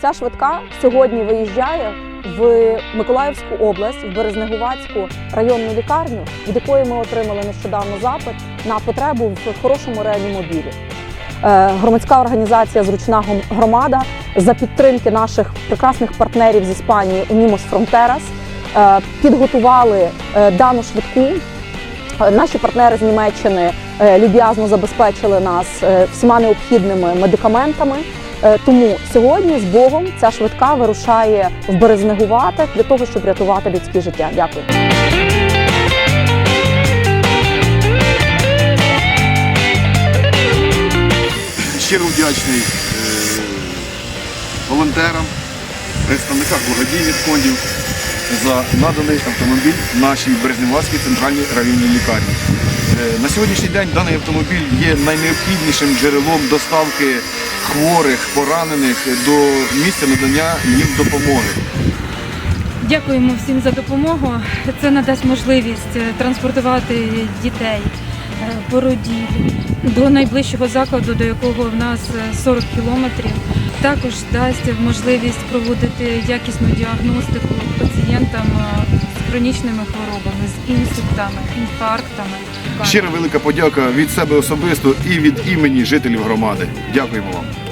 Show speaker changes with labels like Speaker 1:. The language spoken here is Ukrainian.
Speaker 1: Ця швидка сьогодні виїжджає в Миколаївську область, в Березнегувацьку районну лікарню, від якої ми отримали нещодавно запит на потребу в хорошому реанімобілі. Е, Громадська організація Зручна громада за підтримки наших прекрасних партнерів з Іспанії Унімос Фронтерас підготували е, дану швидку. Е, Наші партнери з Німеччини люб'язно забезпечили нас всіма необхідними медикаментами. Е, Тому сьогодні з Богом ця швидка вирушає в Березнегувати для того, щоб рятувати людське життя. Дякую.
Speaker 2: Щиро вдячний е, волонтерам, представникам благодійних фондів за наданий автомобіль нашій Березневацькій центральній районній лікарні. Е, На сьогоднішній день даний автомобіль є найнеобхіднішим джерелом доставки хворих, поранених до місця надання їм допомоги.
Speaker 3: Дякуємо всім за допомогу. Це надасть можливість е, транспортувати дітей е, породіль до найближчого закладу, до якого в нас е, 40 кілометрів. Також дасть можливість проводити якісну діагностику пацієнтам хронічними хворобами, з інсультами, інфарктами.
Speaker 2: Щира велика подяка від себе особисто і від імені жителів громади. Дякуємо вам.